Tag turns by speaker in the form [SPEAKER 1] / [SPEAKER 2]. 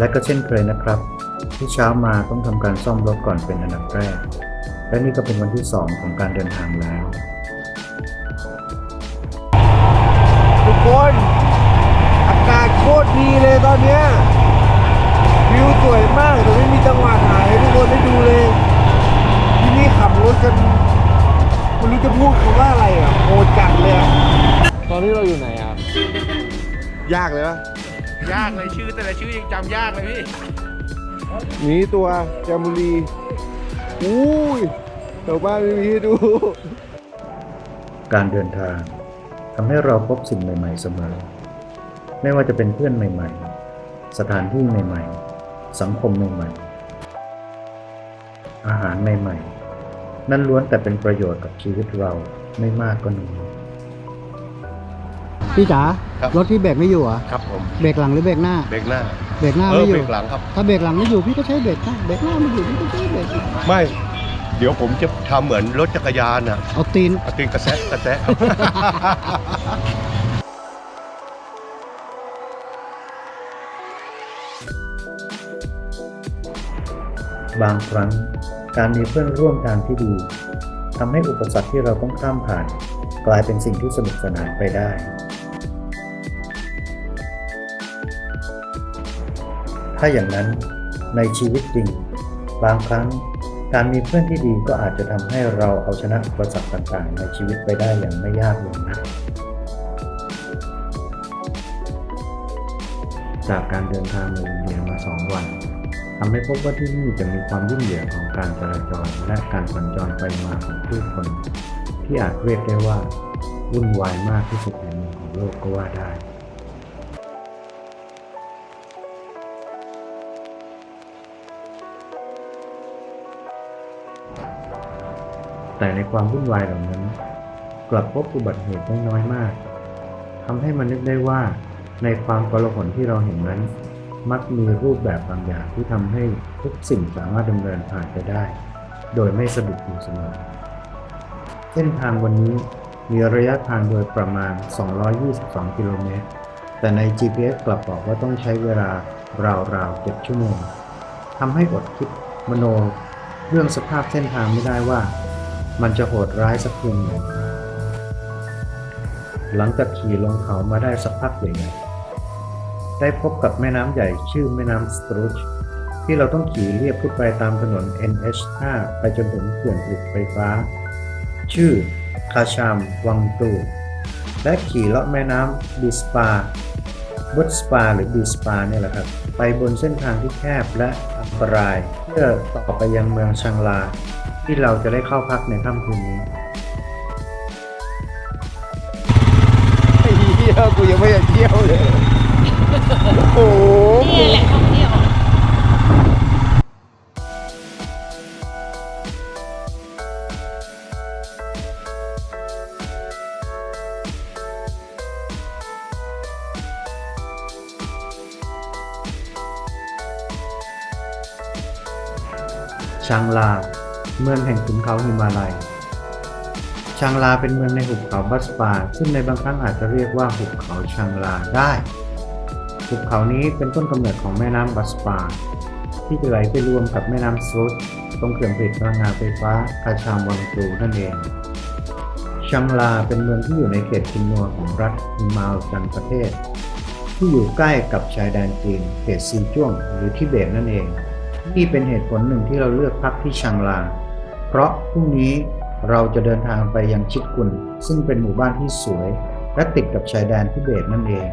[SPEAKER 1] และก็เช่นเคยนะครับ ที่เช้ามาต้องทำการซ่อมรถก่อนเป็นอันดับแรก และนี่ก็เป็นวันที่ 2 ของการเดินทางแล้ว
[SPEAKER 2] ทุกคนอากาศโคตรดีเลยตอนเนี้ยวิวสวยมากแต่ไม่มีจังหวะถ่ายให้ทุกคนได้ดูเลย ที่นี่ขับรถกันไม่รู้จะพูดคำว่าอะไรอะโหดจัดเลยอะตอนนี้เราอยู่ไหนอะยากเลยปะ
[SPEAKER 3] ยากเลยชื่อแต่ละชื่อยังจำยากเลยพี่
[SPEAKER 2] หมีตัวแจามบุรีอุ้ยแถวบ้านไม่มีให้ดู
[SPEAKER 1] การเดินทางทำให้เราพบสิ่งใหม่ ๆ เสมอ ไม่ว่าจะเป็นเพื่อนใหม่ ๆ สถานที่ใหม่ ๆ สังคมใหม่ ๆ อาหารใหม่ ๆ นั่นล้วนแต่เป็นประโยชน์กับชีวิตเราไม่มากก็น้อย
[SPEAKER 4] พี่จ๋า
[SPEAKER 5] ครับ
[SPEAKER 4] รถที่เบรกไม่อยู่เหรอะ
[SPEAKER 5] ครับผม
[SPEAKER 4] เบรกหลังหรือเบรกหน้า
[SPEAKER 5] เบรกหน้า
[SPEAKER 4] เบรกหน้า
[SPEAKER 5] เออ
[SPEAKER 4] ไม่อ
[SPEAKER 5] เบร
[SPEAKER 4] ยู่
[SPEAKER 5] กหลังครับ
[SPEAKER 4] ถ้าเบรกหลังไม่อยู่พี่ก็ใช้เบรกหน้าเบรกหน้าไม่อยู่พี่ก็ใช้เบรกหลัง
[SPEAKER 5] ไม่ เดี๋ยวผมจะทำเหมือนรถจักรยานอะ
[SPEAKER 4] เอาตีน
[SPEAKER 5] เอาตีนกระแซะกระแซะ
[SPEAKER 1] บางครั้งการมีเพื่อนร่วมทางที่ดีทำให้อุปสรรคที่เราต้องข้ามผ่าน กลายเป็นสิ่งที่สนุกสนานไปได้ ถ้าอย่างนั้นในชีวิตจริง บางครั้งการมีเพื่อนที่ดีก็อาจจะทำให้เราเอาชนะอุปสรรคต่างๆ ในชีวิตไปได้อย่างไม่ยากเลยนะจากการเดินทางในอินเดียมาสองวันทำให้พบว่าที่นี่จะมีความยุ่งเหยิงของการจราจรและการสัญจรไปมาของผู้คน ที่อาจเรียกได้ว่าวุ่นวายมากที่สุดในเมืองของโลกก็ว่าได้ แต่ในความวุ่นวายเหล่านั้น กลับพบอุบัติเหตุไม่น้อยมากทำให้มันนึกได้ว่าในความกลาหลที่เราเห็นนั้น มักมีรูปแบบบางอย่างที่ทำให้ทุกสิ่งสามารถดำเนินผ่านไปได้ โดยไม่สะดุดอยู่เสมอเส้นทางวันนี้มีระยะทางโดยประมาณ 222 กิโลเมตร แต่ใน GPS กลับบอกว่าต้องใช้เวลาราวๆ7ชั่วโมงทำให้อดคิดมโน เรื่องสภาพเส้นทางไม่ได้ว่า มันจะโหดร้ายสักเพียงไหนหลังจากขี่ลงเขามาได้สักพักใหญ่ๆได้พบกับแม่น้ำใหญ่ชื่อแม่น้ำสตรูชที่เราต้องขี่เรียบขึ้นไปตามถนน NH5 ไปจนถึงเขื่อนผลิตไฟฟ้า ชื่อคาชามวังตู และขี่เลาะแม่น้ำบีสปาบุตสปาหรือบีสปาเนี่ยแหละครับ ไปบนเส้นทางที่แคบและอันตราย เพื่อต่อไปยังเมืองชังลา ที่เราจะได้เข้าพักในค่ำคืนนี้
[SPEAKER 2] ไอ้เหี้ยกูยังไม่อยากเที่ยวเลย โอ้โห
[SPEAKER 6] นี่แหละท่องเที่ยว
[SPEAKER 1] ชางลา เมืองแห่งขุนเขาหิมาลัย ชางลาเป็นเมืองในหุบเขาบัสปา ซึ่งในบางครั้งอาจจะเรียกว่าหุบเขาชางลาได้ หุบเขานี้เป็นต้นกำเนิดของแม่น้ำบัสปา ที่จะไหลไปรวมกับแม่น้ำซุดตรงเขื่อนผลิตพลังงานไฟฟ้าคาชามวังตูนั่นเองชังลาเป็นเมืองที่อยู่ในเขตคินนัวของรัฐฮิมาลกันประเทศ ที่อยู่ใกล้กับชายแดนจีนเขตซีจ้วงหรือทิเบตนั่นเอง นี่เป็นเหตุผลหนึ่งที่เราเลือกพักที่ชังลา เพราะพรุ่งนี้เราจะเดินทางไปยังชิดกุนซึ่งเป็นหมู่บ้านที่สวย และติดกับชายแดนทิเบตนั่นเอง